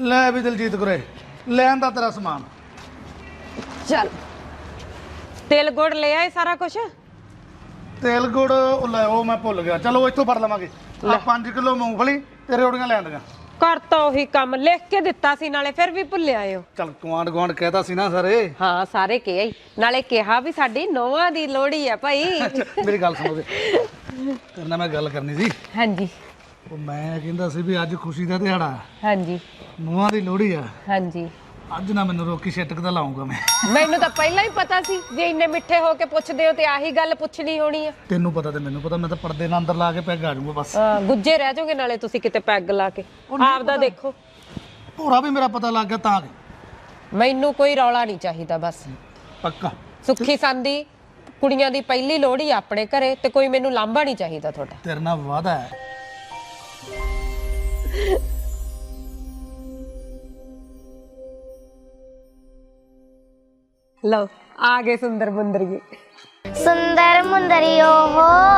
ਲੈ ਵੀ ਦਲਜੀਤ ਗੁਰੇ ਲੈਣ ਦਾ ਤੇਰਾ ਸਮਾਨ। ਚੱਲ। ਤਿਲ ਗੁੜ ਲੈ ਆਏ ਸਾਰਾ ਕੁਝ ਤੇਲ ਗੁੜ ਉਹ ਲੈ ਉਹ ਮੈਂ ਭੁੱਲ ਗਿਆ। ਚਲੋ ਇੱਥੋਂ ਫੜ ਲਵਾਂਗੇ। ਆ 5 ਕਿਲੋ ਮੂੰਗਫਲੀ ਤੇ ਰੋੜੀਆਂ ਲੈ ਆਂਦੀਆਂ ਕਰ ਤਾਂ ਉਹੀ ਕੰਮ ਲਿਖ ਕੇ ਦਿੱਤਾ ਸੀ ਨਾਲੇ ਫਿਰ ਵੀ ਭੁੱਲ ਆਇਓ ਚਲ ਕੁਆਂਡ ਕੁਆਂਡ ਕਹਿਤਾ ਸੀ ਨਾ ਸਾਰੇ। ਹਾਂ ਸਾਰੇ ਕਿਹਾ ਹੀ। ਨਾਲੇ ਕਿਹਾ ਵੀ ਸਾਡੀ ਨੋਹਾਂ ਦੀ ਲੋੜੀ ਆ ਭਾਈ। ਮੇਰੀ ਗੱਲ ਸੁਣੋ ਤੇ ਤੇਰੇ ਨਾਲ ਮੈਂ ਗੱਲ ਕਰਨੀ ਸੀ। ਹਾਂਜੀ। ਉਹ ਮੈਂ ਕਹਿੰਦਾ ਸੀ ਵੀ ਅੱਜ ਖੁਸ਼ੀ ਦਾ ਦਿਹਾੜਾ। ਹਾਂਜੀ। ਨੂੰਹਾਂ ਦੀ ਲੋਹੜੀ ਆ। ਹਾਂਜੀ। ਅੱਜ ਨਾ ਮੈਨੂੰ ਰੋਕੀ ਛਟਕ ਦਾ ਲਾਉਂਗਾ ਮੈਂ। ਮੈਨੂੰ ਤਾਂ ਪਹਿਲਾਂ ਹੀ ਪਤਾ ਸੀ ਜੇ ਇੰਨੇ ਮਿੱਠੇ ਹੋ ਕੇ ਪੁੱਛਦੇ ਹੋ ਤੇ ਆਹੀ ਗੱਲ ਪੁੱਛਣੀ ਹੋਣੀ ਆ। ਤੈਨੂੰ ਪਤਾ ਤੇ ਮੈਨੂੰ ਪਤਾ ਮੈਂ ਤਾਂ ਪਰਦੇ ਨਾਲ ਅੰਦਰ ਲਾ ਕੇ ਪੈਗ ਆ ਜਾਊਂਗਾ ਬਸ। ਹਾਂ, ਗੁੱਜੇ ਰਹਿ ਜਾਓਗੇ ਨਾਲੇ ਤੁਸੀਂ ਕਿਤੇ ਪੈਗ ਲਾ ਕੇ। ਆਪਦਾ ਦੇਖੋ। ਪੂਰਾ ਵੀ ਮੇਰਾ ਪਤਾ ਲੱਗ ਗਿਆ ਤਾਂ। ਕਿ ਮੈਨੂੰ ਕੋਈ ਰੌਲਾ ਨਹੀਂ ਚਾਹੀਦਾ ਬਸ। ਪੱਕਾ। ਸੁੱਖੀ ਸੰਦੀ ਕੁੜੀਆਂ ਦੀ ਪਹਿਲੀ ਲੋਹੜੀ ਆਪਣੇ ਘਰੇ ਤੇ ਕੋਈ ਮੈਨੂੰ ਲਾਂਭਾ ਨਹੀਂ ਚਾਹੀਦਾ ਤੁਹਾਡਾ। ਤੇਰੇ ਨਾਲ ਵਾਦਾ ਹੈ। ਲਓ ਆ ਗਏ ਸੁੰਦਰ ਮੁੰਦਰ ਜੀ ਸੁੰਦਰ ਮੁੰਦਰੀਓ ਹੋ। ਤੇਰਾ ਕੌਣ